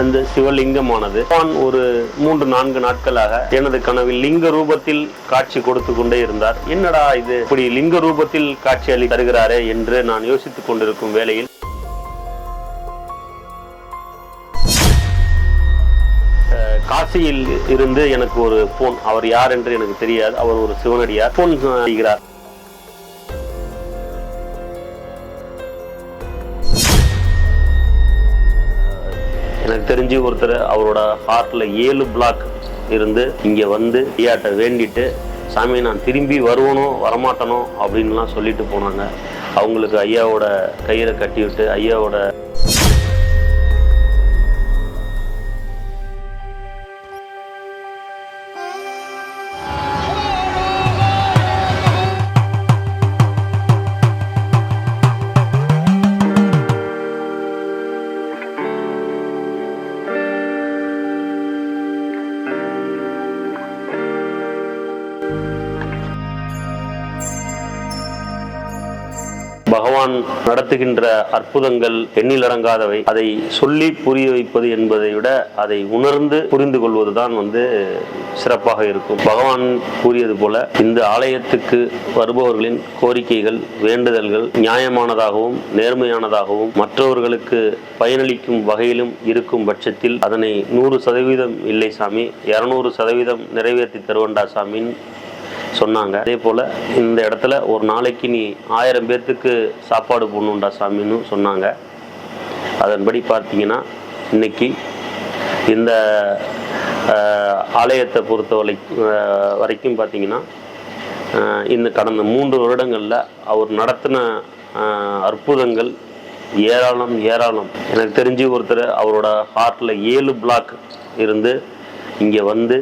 அந்த சிவலிங்கமானது. நான் ஒரு மூன்று நான்கு நாட்களாக எனது கனவில் லிங்க ரூபத்தில் காட்சி கொடுத்து கொண்டே இருந்தார். என்னடா இது? இப்படி லிங்க ரூபத்தில் காட்சி அளி தருகிறாரே என்று நான் யோசித்துக் கொண்டிருக்கும் வேளையில் காசியில் இருந்து எனக்கு ஒரு போன் அவர் யார் என்று எனக்கு தெரியாது. அவர் ஒரு சிவனடியார். போன் செய்கிறார் எனக்கு தெரிஞ்சு ஒருத்தர் அவரோட ஹார்ட்ல ஏழு பிளாக் இருந்து இங்க வந்து ஐயாட்ட வேண்டிட்டு சாமி நான் திரும்பி வருவனோ வரமாட்டனோ? அப்படின்லாம் சொல்லிட்டு போனாங்க. அவங்களுக்கு ஐயாவோட கயிறை கட்டி விட்டு ஐயாவோட பகவான் நடத்துகின்ற அற்புதங்கள் எண்ணிலடங்காதவை அதை சொல்லி புரிய வைப்பது என்பதை விட அதை உணர்ந்து புரிந்து கொள்வதுதான் வந்து சிறப்பாக இருக்கும். பகவான் கூறியது போல இந்த ஆலயத்துக்கு வருபவர்களின் கோரிக்கைகள் வேண்டுதல்கள் நியாயமானதாகவும் நேர்மையானதாகவும் மற்றவர்களுக்கு பயனளிக்கும் வகையிலும் இருக்கும் பட்சத்தில் அதனை நூறு சதவீதம் இல்லை சாமி இருநூறு சதவீதம் நிறைவேற்றி தருவண்டா சாமின்னு சொன்னாங்க. அதே போல் இந்த இடத்துல ஒரு நாளைக்கு நீ ஆயிரம் பேர்த்துக்கு சாப்பாடு போடணுண்டா சாமின்னு சொன்னாங்க. அதன்படி பார்த்தீங்கன்னா இன்னைக்கு இந்த ஆலயத்தை பொறுத்த வரை வரைக்கும் பார்த்தீங்கன்னா இந்த கடந்த மூன்று வருடங்களில் அவர் நடத்தின அற்புதங்கள் ஏராளம் ஏராளம். எனக்கு தெரிஞ்சு ஒருத்தர் அவரோட ஹார்ட்டில் ஏழு பிளாக் இருந்து இங்கே வந்து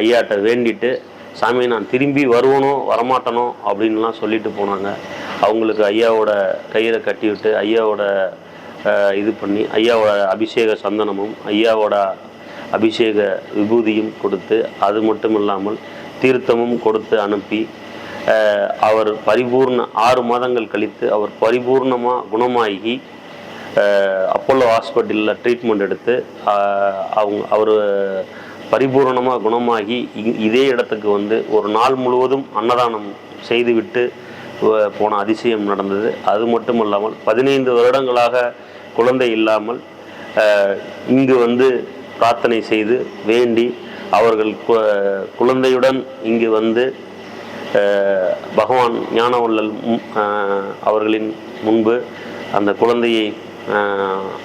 ஐயாட்ட வேண்டிட்டு சாமி நான் திரும்பி வருவனோ வரமாட்டனோ? அப்படின்லாம் சொல்லிட்டு போனாங்க. அவங்களுக்கு ஐயாவோட கயிறை கட்டி விட்டு ஐயாவோட இது பண்ணி ஐயாவோட அபிஷேக சந்தனமும் ஐயாவோட அபிஷேக விபூதியும் கொடுத்து அது மட்டும் இல்லாமல் தீர்த்தமும் கொடுத்து அனுப்பி அவர் பரிபூர்ண ஆறு மாதங்கள் கழித்து அவர் பரிபூர்ணமாக குணமாகி அப்போலோ ஹாஸ்பிட்டலில் ட்ரீட்மெண்ட் எடுத்து அவங்க அவர் பரிபூரணமாக குணமாகி இ- இதே இடத்துக்கு வந்து ஒரு நாள் முழுவதும் அன்னதானம் செய்துவிட்டு போன அதிசயம் நடந்தது. அது மட்டும் இல்லாமல் பதினைந்து வருடங்களாக குழந்தை இல்லாமல் இங்கு வந்து பிரார்த்தனை செய்து வேண்டி அவர்கள் கு- குழந்தையுடன் இங்கு வந்து பகவான் ஞானவள்ளல் அவர்களின் முன்பு அந்த குழந்தையை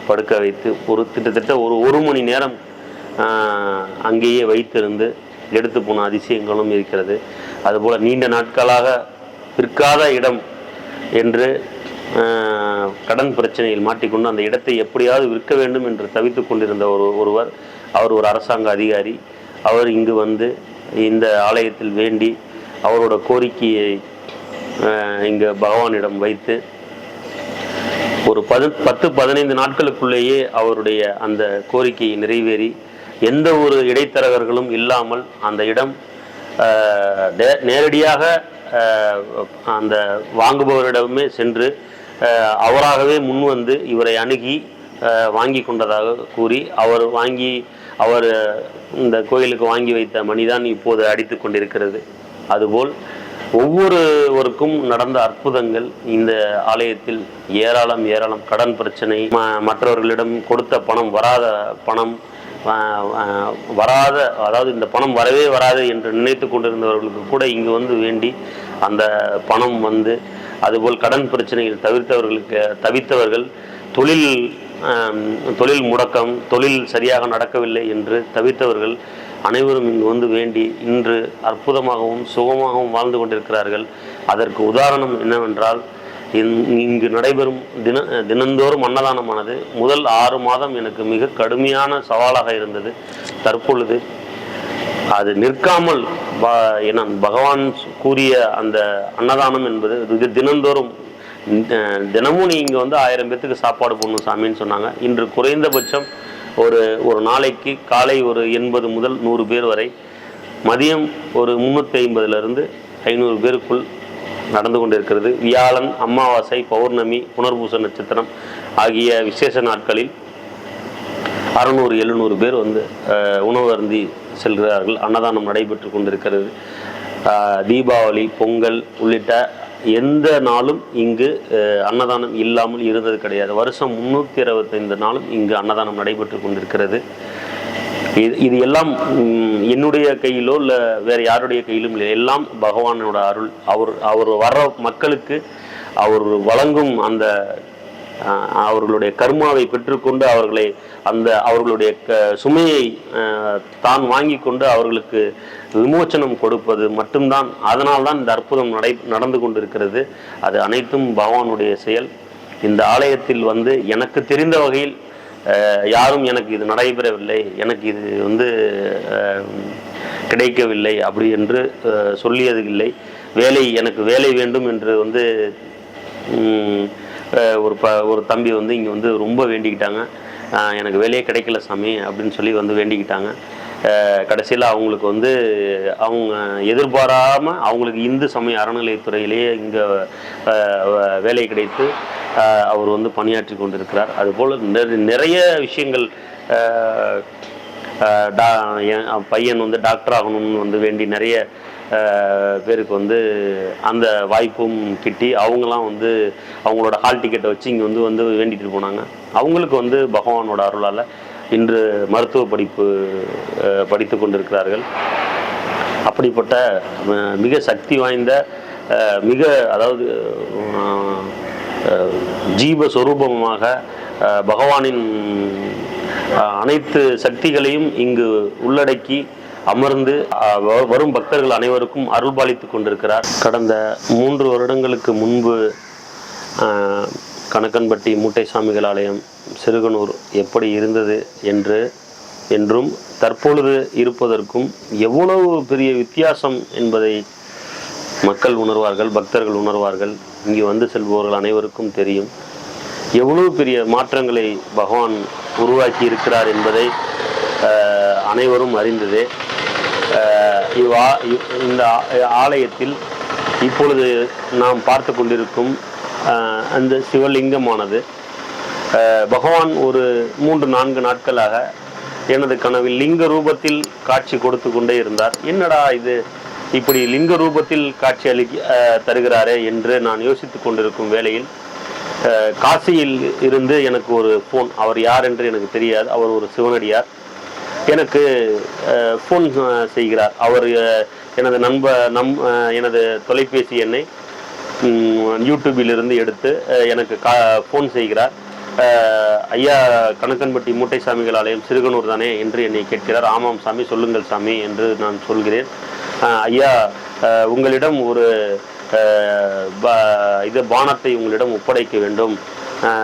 படுக்க வைத்து ஒரு கிட்டத்தட்ட ஒரு ஒரு மணி நேரம் அங்கேயே வைத்திருந்து எடுத்து போன அதிசயங்களும் இருக்கிறது. அதுபோல் நீண்ட நாட்களாக விற்காத இடம் என்று கடன் பிரச்சனையில் மாட்டிக்கொண்டு அந்த இடத்தை எப்படியாவது விற்க வேண்டும் என்று தவித்து கொண்டிருந்த ஒரு ஒருவர் அவர் ஒரு அரசாங்க அதிகாரி. அவர் இங்கு வந்து இந்த ஆலயத்தில் வேண்டி அவரோட கோரிக்கையை இங்கே பகவானிடம் வைத்து ஒரு பது பத்து பதினைந்து நாட்களுக்குள்ளேயே அவருடைய அந்த கோரிக்கையை நிறைவேறி எந்த ஒரு இடைத்தரகர்களும் இல்லாமல் அந்த இடம் நேரடியாக அந்த வாங்குபவரிடமே சென்று அவராகவே முன் வந்து இவரை அணுகி வாங்கி கொண்டதாக கூறி அவர் வாங்கி அவர் இந்த கோயிலுக்கு வாங்கி வைத்த மணிதான் இப்போது அடித்து கொண்டிருக்கிறது. அதுபோல் ஒவ்வொருவருக்கும் நடந்த அற்புதங்கள் இந்த ஆலயத்தில் ஏராளம் ஏராளம் கடன் பிரச்சனை ம- மற்றவர்களிடம் கொடுத்த பணம் வராத பணம் வராத அதாவது இந்த பணம் வரவே வராது என்று நினைத்து கொண்டிருந்தவர்களுக்கு கூட இங்கு வந்து வேண்டி அந்த பணம் வந்து அதுபோல் கடன் பிரச்சனையில் தவிர்த்தவர்களுக்கு தவித்தவர்கள் தொழில் தொழில் முடக்கம் தொழில் சரியாக நடக்கவில்லை என்று தவித்தவர்கள் அனைவரும் இங்கு வந்து வேண்டி இன்று அற்புதமாகவும் சுகமாகவும் வாழ்ந்து கொண்டிருக்கிறார்கள். அதற்கு உதாரணம் என்னவென்றால் இங்கு நடைபெறும் தின தினந்தோறும் அன்னதானமானது முதல் ஆறு மாதம் எனக்கு மிக கடுமையான சவாலாக இருந்தது. தற்பொழுது அது நிற்காமல் ப- என பகவான் கூறிய அந்த அன்னதானம் என்பது இது தினந்தோறும் தினமும் நீ இங்கே வந்து ஆயிரம் பேத்துக்கு சாப்பாடு போடணும் சாமின்னு சொன்னாங்க. இன்று குறைந்தபட்சம் ஒரு ஒரு நாளைக்கு காலை ஒரு எண்பது முதல் நூறு பேர் வரை மதியம் ஒரு முந்நூற்றி ஐம்பதுலேருந்து ஐநூறு பேருக்குள் நடந்து கொண்டிருக்கிறது வியாழன் அமாவாசை பௌர்ணமி புனர்பூச நட்சத்திரம் ஆகிய விசேஷ நாட்களில் அறநூறு எழுநூறு பேர் வந்து உணவு அருந்தி செல்கிறார்கள். அன்னதானம் நடைபெற்று கொண்டிருக்கிறது. தீபாவளி பொங்கல் உள்ளிட்ட எந்த நாளும் இங்கு அன்னதானம் இல்லாமல் இருந்தது கிடையாது. வருஷம் முந்நூற்றி அறுபத்தைந்து நாளும் இங்கு அன்னதானம் நடைபெற்று கொண்டிருக்கிறது. இது இது எல்லாம் என்னுடைய கையிலோ இல்லை வேறு யாருடைய கையிலும் இல்லை. எல்லாம் பகவானோட அருள். அவர் அவர் வர்ற மக்களுக்கு அவர் வழங்கும் அந்த அவர்களுடைய கர்மாவை பெற்றுக்கொண்டு அவர்களை அந்த அவர்களுடைய க சுமையை தான் வாங்கி கொண்டு அவர்களுக்கு விமோச்சனம் கொடுப்பது மட்டும்தான். அதனால்தான் இந்த அற்புதம் நடை நடந்து கொண்டிருக்கிறது. அது அனைத்தும் பகவானுடைய செயல். இந்த ஆலயத்தில் வந்து எனக்கு தெரிந்த வகையில் யாரும் எனக்கு இது நடைபெறவில்லை எனக்கு இது வந்து கிடைக்கவில்லை அப்படி என்று சொல்லியது இல்லை. வேலை எனக்கு வேலை வேண்டும் என்று வந்து ஒரு ப ஒரு தம்பி வந்து இங்கே வந்து ரொம்ப வேண்டிக்கிட்டாங்க. எனக்கு வேலையே கிடைக்கல சாமி அப்படின்னு சொல்லி வந்து வேண்டிக்கிட்டாங்க. கடைசியில் அவங்களுக்கு வந்து அவங்க எதிர்பாராமல் அவங்களுக்கு இந்து சமய அறநிலையத்துறையிலேயே இங்கே வேலை கிடைத்து அவர் வந்து பணியாற்றி கொண்டிருக்கிறார். அதுபோல் நிறைய விஷயங்கள் டா என் பையன் வந்து டாக்டர் ஆகணும்னு வந்து வேண்டி நிறைய பேருக்கு வந்து அந்த வாய்ப்பும் கிட்டி அவங்களாம் வந்து அவங்களோட ஹால் டிக்கெட்டை வச்சு இங்கே வந்து வந்து வேண்டிகிட்டு போனாங்க. அவங்களுக்கு வந்து பகவானோட அருளால் இன்று மருத்துவ படிப்பு படித்து கொண்டிருக்கிறார்கள். அப்படிப்பட்ட மிக சக்தி வாய்ந்த மிக அதாவது ஜீவஸ்வரூபமாக பகவானின் அனைத்து சக்திகளையும் இங்கு உள்ளடக்கி அமர்ந்து வரும் பக்தர்கள் அனைவருக்கும் அருள்பாலித்து கொண்டிருக்கிறார். கடந்த மூன்று வருடங்களுக்கு முன்பு கணக்கன்பட்டி மூட்டை சாமிகள் ஆலயம் சிறுகனூர் எப்படி இருந்தது என்று என்றும் தற்பொழுது இருப்பதற்கும் எவ்வளவு பெரிய வித்தியாசம் என்பதை மக்கள் உணர்வார்கள் பக்தர்கள் உணர்வார்கள். இங்கே வந்து செல்பவர்கள் அனைவருக்கும் தெரியும். எவ்வளவு பெரிய மாற்றங்களை பகவான் உருவாக்கி இருக்கிறார் என்பதை அனைவரும் அறிந்ததே. இவ்வா இவ்- இந்த ஆலயத்தில் இப்பொழுது நாம் பார்த்து கொண்டிருக்கும் அந்த சிவலிங்கமானது. பகவான் ஒரு மூன்று நான்கு நாட்களாக எனது கனவில் லிங்க ரூபத்தில் காட்சி கொடுத்து கொண்டே இருந்தார். என்னடா இது? இப்படி லிங்க ரூபத்தில் காட்சி அளி தருகிறாரே என்று நான் யோசித்து கொண்டிருக்கும் வேளையில் காசியில் இருந்து எனக்கு ஒரு ஃபோன் அவர் யார் என்று எனக்கு தெரியாது. அவர் ஒரு சிவனடியார். எனக்கு ஃபோன் செய்கிறார். அவர் எனது நண்ப நம் எனது தொலைபேசி எண்ணை யூடியூபிலிருந்து எடுத்து எனக்கு கா ஃபோன் செய்கிறார். ஐயா கணக்கன்பட்டி மூட்டை சாமிகள் ஆலயம் சிறுகனூர் தானே என்று என்னை கேட்கிறார். ஆமாம் சாமி சொல்லுங்கள் சாமி என்று நான் சொல்கிறேன். ஐயா உங்களிடம் ஒரு ப- இது பானத்தை உங்களிடம் ஒப்படைக்க வேண்டும்.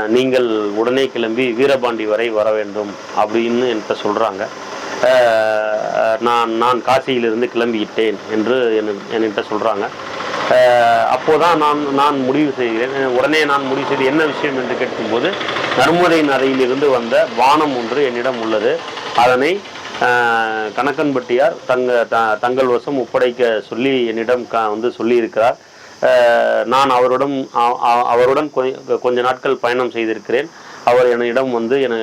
நீங்கள் உடனே கிளம்பி வீரபாண்டி வரை வர வேண்டும் அப்படின்னு என்கிட்ட சொல்கிறாங்க நான் நான் காசியிலிருந்து கிளம்பிவிட்டேன் என்று என்கிட்ட சொல்கிறாங்க அப்போதான் நான் நான் முடிவு செய்கிறேன். உடனே நான் முடிவு செய்து என்ன விஷயம் என்று கேட்கும்போது நர்மதை அறையிலிருந்து வந்த வானம் ஒன்று என்னிடம் உள்ளது. அதனை கணக்கன்பட்டியார் தங்க த- தங்கள் வசம் ஒப்படைக்க சொல்லி என்னிடம் க வந்து சொல்லியிருக்கிறார். நான் அவருடன் அவருடன் கொஞ்ச நாட்கள் பயணம் செய்திருக்கிறேன். அவர் என்னிடம் வந்து என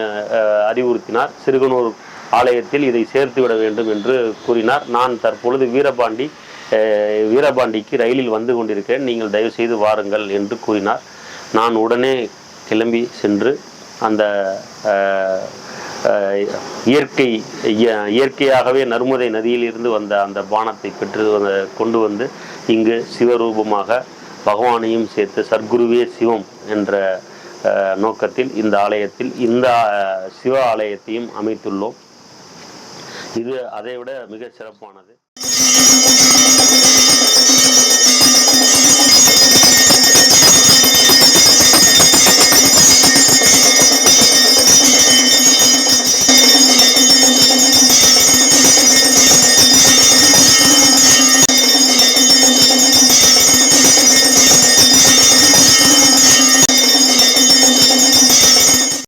அறிவுறுத்தினார். சிறுகனூர் ஆலயத்தில் இதை சேர்த்து விட வேண்டும் என்று கூறினார். நான் தற்பொழுது வீரபாண்டி வீரபாண்டிக்கு ரயிலில் வந்து கொண்டிருக்கிறேன். நீங்கள் தயவு செய்து வாருங்கள் என்று கூறினார். நான் உடனே கிளம்பி சென்று அந்த இயற்கை இய- இயற்கையாகவே நர்மதை நதியிலிருந்து வந்த அந்த பானத்தை பெற்று வந்த- கொண்டு வந்து இங்கு சிவரூபமாக பகவானையும் சேர்த்து சர்க்குருவே சிவம் என்ற நோக்கத்தில் இந்த ஆலயத்தில் இந்த சிவ ஆலயத்தையும் அமைத்துள்ளோம். இது அதைவிட மிக சிறப்பானது. Thank you.